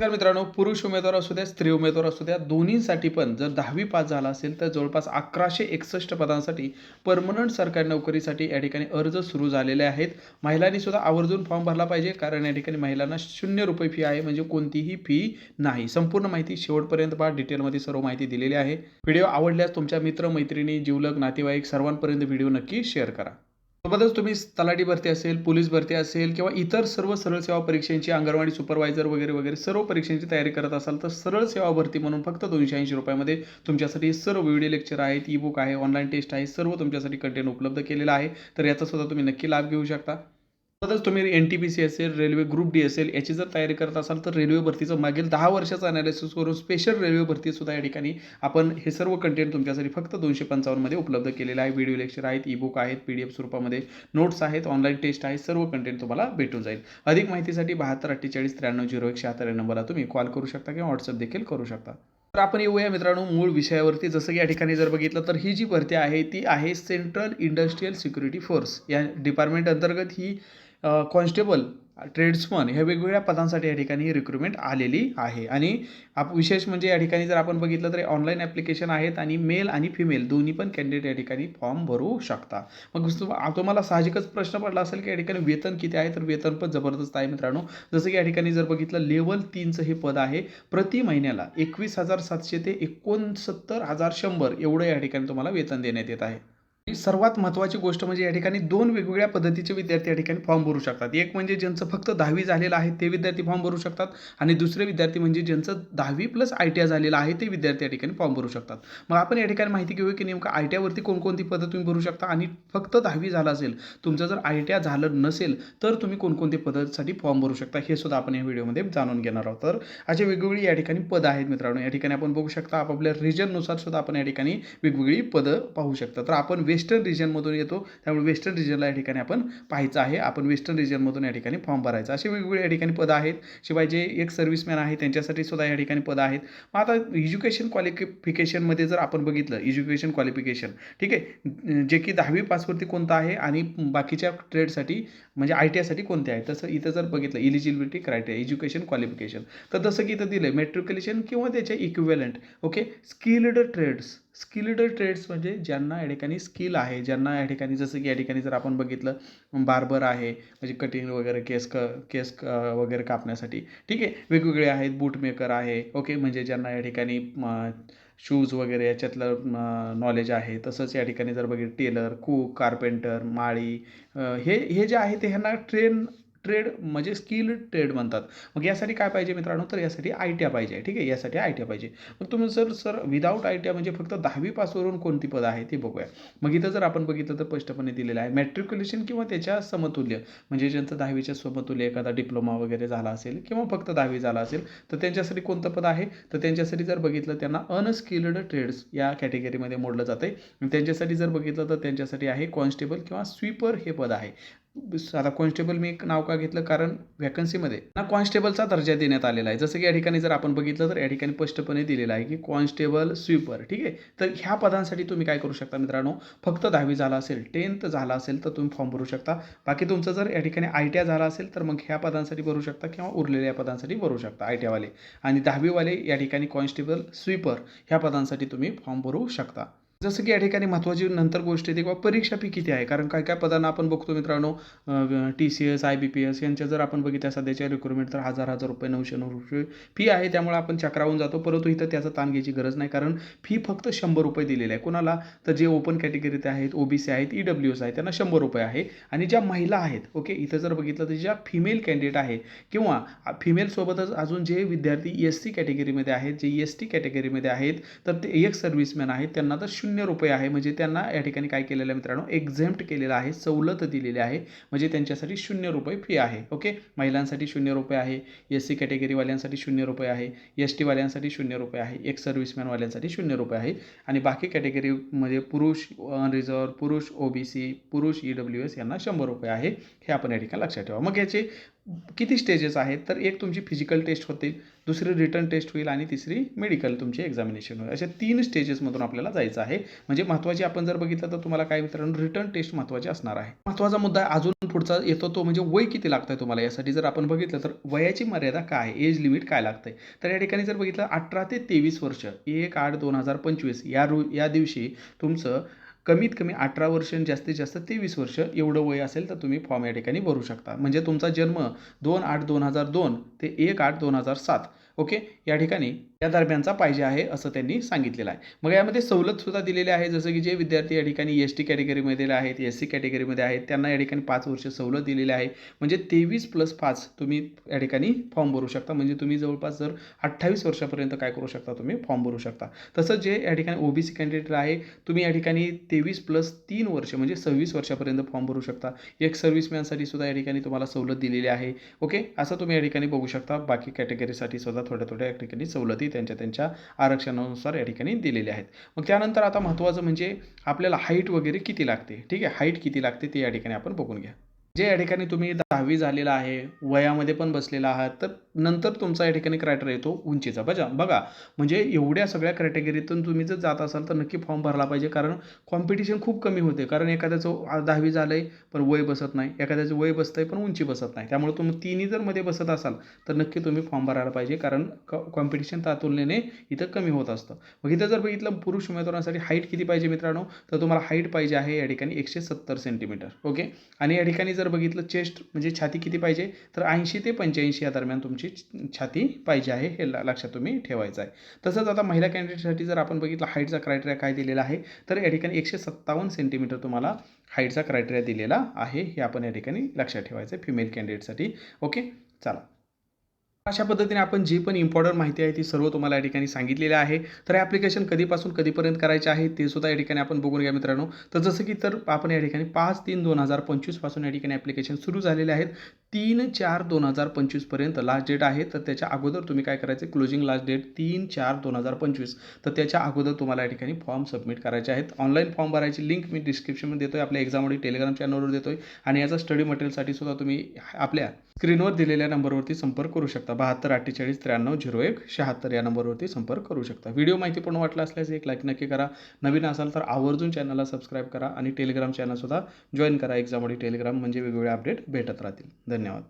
तर मित्रांनो पुरुष उमेदवार असू द्या स्त्री उमेदवार असू द्या दोन्हीसाठी पण जर दहावी पास झाला असेल तर जवळपास अकराशे एकसष्ट पदांसाठी परमनंट सरकारी नोकरीसाठी या ठिकाणी अर्ज सुरू झालेले आहेत. महिलांनी सुद्धा आवर्जून फॉर्म भरला पाहिजे कारण या ठिकाणी महिलांना शून्य रुपये फी आहे म्हणजे कोणतीही फी नाही. संपूर्ण माहिती शेवटपर्यंत पहा डिटेलमध्ये सर्व माहिती दिलेली आहे. व्हिडिओ आवडल्यास तुमच्या मित्र मैत्रिणी जीवलग नातेवाईक सर्वांपर्यंत व्हिडिओ नक्की शेअर करा. सोबतच तुम्ही तलाठी भरती असेल पोलीस भरती असेल किंवा इतर सर्व सरळ सेवा परीक्षांची अंगणवाडी सुपरवायझर वगैरे वगैरे सर्व परीक्षांची तयारी करत असाल तर सरळ सेवा भरती म्हणून फक्त दोनशे ऐंशी रुपयामध्ये तुमच्यासाठी सर्व व्हिडिओ लेक्चर आहेत ई बुक आहे ऑनलाईन टेस्ट आहे सर्व तुमच्यासाठी कंटेंट उपलब्ध केलेलं आहे. तर याचा सुद्धा तुम्ही नक्की लाभ घेऊ शकता. सोबतच तुम्ही एन टी पी सी असेल रेल्वे ग्रुप डी असेल याची जर तयारी करत असाल तर रेल्वे भरतीचं मागील दहा वर्षाचं अनालिसिस करून स्पेशल रेल्वे भरती सुद्धा या ठिकाणी आपण हे सर्व कंटेंट तुमच्यासाठी फक्त दोनशे पंचावन्नमध्ये उपलब्ध केलेलं आहे. व्हिडिओ लेक्चर आहेत ई बुक आहेत पी डी एफ स्वरूपामध्ये नोट्स आहेत ऑनलाईन टेस्ट आहेत सर्व कंटेंट तुम्हाला भेटून जाईल. अधिक माहितीसाठी बहात्तर अठ्ठेचाळीस त्र्याण्णव झिरो एक शहात्तर या नंबरला तुम्ही कॉल करू शकता किंवा व्हॉट्सअप देखील करू शकता. तर आपण येऊया मित्रांनो मूळ विषयावरती. जसं की या ठिकाणी जर बघितलं तर ही जी भरती आहे ती आहे सेंट्रल इंडस्ट्रीयल सिक्युरिटी फोर्स या डिपार्टमेंट अंतर्गत ही कॉन्स्टेबल ट्रेड्समन ह्या वेगवेगळ्या पदांसाठी या ठिकाणी रिक्रुटमेंट आलेली आहे. आणि आप विशेष म्हणजे या ठिकाणी जर आपण बघितलं तर ऑनलाईन ॲप्लिकेशन आहेत आणि मेल आणि फिमेल दोन्ही पण कॅन्डिडेट या ठिकाणी फॉर्म भरू शकता. मग तुम्हाला साहजिकच प्रश्न पडला असेल की या ठिकाणी वेतन किती आहे? तर वेतन पण जबरदस्त आहे मित्रांनो. जसं की या ठिकाणी जर बघितलं लेवल तीनचं हे पद आहे. प्रति महिन्याला एकवीस हजार सातशे ते एकोणसत्तर हजार शंभर एवढं या ठिकाणी तुम्हाला वेतन देण्यात येत आहे. सर्वात महत्त्वाची गोष्ट म्हणजे या ठिकाणी दोन वेगवेगळ्या पद्धतीचे विद्यार्थी या ठिकाणी फॉर्म भरू शकतात. एक म्हणजे ज्यांचं फक्त दहावी झालेलं आहे ते विद्यार्थी फॉर्म भरू शकतात. आणि दुसरे विद्यार्थी म्हणजे ज्यांचं दहावी प्लस आय टी आय झालेलं आहे ते विद्यार्थी या ठिकाणी फॉर्म भरू शकतात. मग आपण या ठिकाणी माहिती घेऊया की नेमकं आय टी आयवरती कोणकोणती पद तुम्ही भरू शकता आणि फक्त दहावी झालं असेल तुमचं जर आय टी आय झालं नसेल तर तुम्ही कोणकोणते पदासाठी फॉर्म भरू शकता हे सुद्धा आपण या व्हिडिओमध्ये जाणून घेणार आहोत. तर अशी वेगवेगळी या ठिकाणी पदं आहेत मित्रांनो. या ठिकाणी आपण बघू शकता आपापल्या रिजननुसार सुद्धा आपण या ठिकाणी वेगवेगळी पदं पाहू शकता. तर आपण वेस्ट वेस्टर्न रिजनमधून येतो. त्यामुळे वेस्टर्न रिजनला या ठिकाणी आपण पाहायचं आहे. आपण वेस्टर्न रिजनमधून या ठिकाणी फॉर्म भरायचा. असे वेगवेगळे या ठिकाणी पदं आहेत. शिवाय जे एक सर्व्हिसमॅन आहे त्यांच्यासाठी सुद्धा या ठिकाणी पदं आहेत. मग आता एज्युकेशन क्वालिफिकेशनमध्ये जर आपण बघितलं एज्युकेशन क्वालिफिकेशन ठीक आहे? जे की दहावी पासवरती कोणतं आहे आणि बाकीच्या ट्रेडसाठी म्हणजे आय टी आयसाठी कोणते आहे? तसं इथं जर बघितलं इलिजिबिलिटी क्रायटेरिया एज्युकेशन क्वालिफिकेशन तर जसं की इथं दिलं आहे मेट्रिक्युलेशन किंवा त्याचे equivalent okay skilled trades skilled trades म्हणजे ज्यांना या ठिकाणी स्किल आहे ज्यांना या ठिकाणी जसं की या ठिकाणी जर आपण बघितलं बार्बर आहे म्हणजे कटिंग वगैरे केस क केस वगैरे कापण्यासाठी. ठीक आहे वेगवेगळे आहेत बूटमेकर आहे ओके म्हणजे ज्यांना या ठिकाणी शूज वगैरे याच्यातलं नॉलेज आहे. तसंच या ठिकाणी जर बघितलं टेलर कूक कार्पेंटर माळी हे हे जे आहे ते ह्यांना ट्रेन ट्रेड म्हणजे स्किल ट्रेड म्हणतात. मग यासाठी काय पाहिजे मित्रांनो? तर यासाठी आय टी आय पाहिजे. ठीक आहे? यासाठी आय टी आय पाहिजे. मग तुम्ही जर sir without I T I म्हणजे फक्त दहावी पासवरून कोणती पदं आहे ते बघूया. मग इथं जर आपण बघितलं तर स्पष्टपणे दिलेलं आहे. मॅट्रिक्युलेशन किंवा त्याच्या समतुल्य. म्हणजे ज्यांचं दहावीच्या समतुल्य एखादा डिप्लोमा वगैरे झाला असेल किंवा फक्त दहावी झाला असेल तर त्यांच्यासाठी कोणतं पद आहे? तर त्यांच्यासाठी जर बघितलं त्यांना अनस्किल्ड ट्रेड्स या कॅटेगरीमध्ये मोडलं जातं आहे त्यांच्यासाठी जर बघितलं तर त्यांच्यासाठी आहे कॉन्स्टेबल किंवा स्वीपर हे पद आहे. आता कॉन्स्टेबल मी एक नाव का घेतलं? कारण व्हॅकन्सीमध्ये ना कॉन्स्टेबलचा दर्जा देण्यात आलेला आहे. जसं की या ठिकाणी जर आपण बघितलं तर या ठिकाणी स्पष्टपणे दिलेलं आहे की कॉन्स्टेबल स्वीपर ठीक आहे? तर ह्या पदांसाठी तुम्ही काय करू शकता मित्रांनो? फक्त दहावी झाला असेल टेन्थ झाला असेल तर तुम्ही फॉर्म भरू शकता. बाकी तुमचं जर या ठिकाणी आय टी आय झाला असेल तर मग ह्या पदांसाठी भरू शकता किंवा उरलेल्या पदांसाठी भरू शकता आय टी आयवाले आणि दहावीवाले या ठिकाणी कॉन्स्टेबल स्वीपर ह्या पदांसाठी तुम्ही फॉर्म भरू शकता. जसं की या ठिकाणी महत्त्वाची नंतर गोष्ट येते किंवा परीक्षा फी किती आहे? कारण काय काय पदांना आपण बघतो मित्रांनो T C S I B P S यांच्या जर आपण बघितल्या सध्याच्या रिक्रुटमेंट तर हजार हजार रुपये नऊशे नऊ रुपये फी आहे. त्यामुळे आपण चक्रावून जातो. परंतु इथं त्याचा ताण घ्यायची गरज नाही. कारण फी फक्त शंभर रुपये दिलेली आहे. कोणाला तर जे ओपन कॅटेगरीत आहेत ओ बी सी आहेत ई डब्ल्यू एस आहेत त्यांना शंभर रुपये आहे. आणि ज्या महिला आहेत ओके इथं जर बघितलं तर ज्या फिमेल कॅन्डिडेट आहे किंवा फिमेलसोबतच अजून जे विद्यार्थी एस सी कॅटेगरीमध्ये आहेत जे एस टी कॅटेगरीमध्ये आहेत तर ते एक सर्व्हिसमॅन आहेत त्यांना तर शून्य शून्य रुपये आहे. म्हणजे त्यांना या ठिकाणी काय केलेलं आहे मित्रांनो? एक्झेम्प्ट केलेलं आहे. सवलत दिलेली आहे. म्हणजे त्यांच्यासाठी शून्य रुपये फी आहे. ओके महिलांसाठी शून्य रुपये आहे. एस सी कॅटेगरीवाल्यांसाठी शून्य रुपये आहे. एस टीवाल्यांसाठी शून्य रुपये आहे. एक सर्व्हिसमॅनवाल्यांसाठी शून्य रुपये आहे. आणि बाकी कॅटेगरीमध्ये पुरुष अनरिझर्व पुरुष ओ बी सी पुरुष ई डब्ल्यू एस यांना शंभर रुपये आहे. हे आपण या ठिकाणी लक्षात ठेवा. मग याचे किती स्टेजेस आहेत? तर एक तुमची फिजिकल टेस्ट होतील दुसरी रिटर्न टेस्ट होईल आणि तिसरी मेडिकल तुमची एक्झामिनेशन होईल. अशा तीन स्टेजेसमधून आपल्याला जायचं आहे. म्हणजे महत्त्वाची आपण जर बघितलं तर तुम्हाला काय मित्रांनो रिटर्न टेस्ट महत्त्वाची असणार आहे. महत्त्वाचा मुद्दा अजून पुढचा येतो तो म्हणजे वय किती लागतं तुम्हाला? यासाठी जर आपण बघितलं तर वयाची मर्यादा काय आहे? एज लिमिट काय लागतंय? तर या ठिकाणी जर बघितलं अठरा ते तेवीस वर्ष एक आठ दोन हजार पंचवीस या रो या दिवशी तुमचं कमीत कमी अठरा वर्ष जास्तीत जास्त तेवीस वर्ष एवढं वय असेल तर तुम्ही फॉर्म या ठिकाणी भरू शकता. म्हणजे तुमचा जन्म दोन आठ दोन हजार दोन ते एक आठ दोन हजार सात. ओके? या ठिकाणी या दरम्यानचा पाहिजे आहे असं त्यांनी सांगितलेलं आहे. मग यामध्ये सवलतसुद्धा दिलेली आहे जसं की जे विद्यार्थी या ठिकाणी एस टी कॅटेगरीमध्ये आहेत एस सी कॅटेगरीमध्ये आहेत त्यांना या ठिकाणी पाच वर्ष सवलत दिलेली आहे. म्हणजे तेवीस प्लस पाच तुम्ही या ठिकाणी फॉर्म भरू शकता. म्हणजे तुम्ही जवळपास जर अठ्ठावीस वर्षापर्यंत काय करू शकता तुम्ही फॉर्म भरू शकता. तसंच जे या ठिकाणी ओबीसी कॅन्डिडेट आहे तुम्ही या ठिकाणी तेवीस प्लस तीन वर्ष म्हणजे सव्वीस वर्षापर्यंत फॉर्म भरू शकता. एक सर्व्हिसमॅनसाठी सुद्धा या ठिकाणी तुम्हाला सवलत दिलेली आहे. ओके? असं तुम्ही या ठिकाणी बघू शकता. बाकी कॅटेगरीसाठी सुद्धा थोड्या थोड्या या ठिकाणी सवलती त्यांच्या त्यांच्या आरक्षणानुसार या ठिकाणी दिलेल्या आहेत. मग त्यानंतर आता महत्त्वाचं म्हणजे आपल्याला हाईट वगैरे किती लागते? ठीक आहे हाईट किती लागते ते या ठिकाणी आपण बघून घ्या. जे या ठिकाणी तुम्ही दहावी झालेला आहे वयामध्ये पण बसलेला आहात तर नंतर तुमचा या ठिकाणी क्रायटेरिया येतो उंचीचा. बजा बघा म्हणजे एवढ्या सगळ्या कॅटेगरीतून तुम्ही जर जात असाल तर नक्की फॉर्म भरला पाहिजे कारण कॉम्पिटिशन खूप कमी होते. कारण एखाद्याचं दहावी झालं आहे पण वय बसत नाही. एखाद्याचं वय बसतं आहे पण उंची बसत नाही. त्यामुळे तुम्ही तिन्ही जर मध्ये बसत असाल तर नक्की तुम्ही फॉर्म भरायला पाहिजे कारण कॉम्पिटिशन त्या तुलनेने इथं कमी होत असतं. मग इथं जर बघितलं पुरुष उमेदवारांसाठी हाईट किती पाहिजे मित्रांनो? तर तुम्हाला हाईट पाहिजे आहे या ठिकाणी एकशे सत्तर सेंटीमीटर ओके आणि या ठिकाणी जर बघितलं चेस्ट म्हणजे छाती किती पाहिजे? तर ऐंशी ते पंच्याऐंशी या दरम्यान तुमची छाती पाहिजे आहे हे लक्षात तुम्ही ठेवायचं आहे. तसंच आता महिला कॅन्डिडेटसाठी जर आपण बघितलं हाईटचा क्रायटेरिया काय दिलेला आहे? तर या ठिकाणी एकशे सत्तावन्न सेंटीमीटर तुम्हाला हाईटचा क्रायटेरिया दिलेला आहे हे आपण या ठिकाणी लक्षात ठेवायचं आहे फिमेल कॅन्डिडेटसाठी ओके चला. अशा पद्धतीने आपण जी पण इम्पॉर्टंट माहिती आहे ती सर्व तुम्हाला या ठिकाणी सांगितलेली आहे. तर हे ॲप्लिकेशन कधीपासून कधीपर्यंत करायचे आहे ते सुद्धा या ठिकाणी आपण बघून घ्या मित्रांनो. तर जसं की तर आपण या ठिकाणी पाच तीन दोन हजार पंचवीसपासून या ठिकाणी ॲप्लिकेशन सुरू झालेले आहेत. तीन चार दोन हजार पंचवीसपर्यंत लास्ट डेट आहे. तर त्याच्या अगोदर तुम्ही काय करायचे? क्लोजिंग लास्ट डेट तीन चार दोन हजार पंचवीस. तर त्याच्या अगोदर तुम्हाला या ठिकाणी फॉर्म सबमिट करायचे आहेत. ऑनलाईन फॉर्म भरायची लिंक मी डिस्क्रिप्शनमध्ये देतोय. आपल्या एक्झाममध्ये टेलिग्राम चॅनलवर देतोय. आणि याचा स्टडी मटेरियलसाठी सुद्धा तुम्ही आपल्या स्क्रीनवर दिलेल्या नंबरवरती संपर्क करू शकता. शकता. बहात्तर अठ्ठेचाळीस त्र्याण्णव झिरो एक शहात्तर या नंबरवरती संपर्क करू शकता. व्हिडिओ माहितीपूर्ण वाटला असल्यास एक लाईक नक्की करा. नवीन असाल तर आवर्जून चॅनलला सबस्क्राईब करा आणि टेलिग्राम चॅनलसुद्धा जॉईन करा. एक्झाममध्ये टेलिग्राम म्हणजे वेगवेगळे अपडेट भेटत राहतील. धन्यवाद.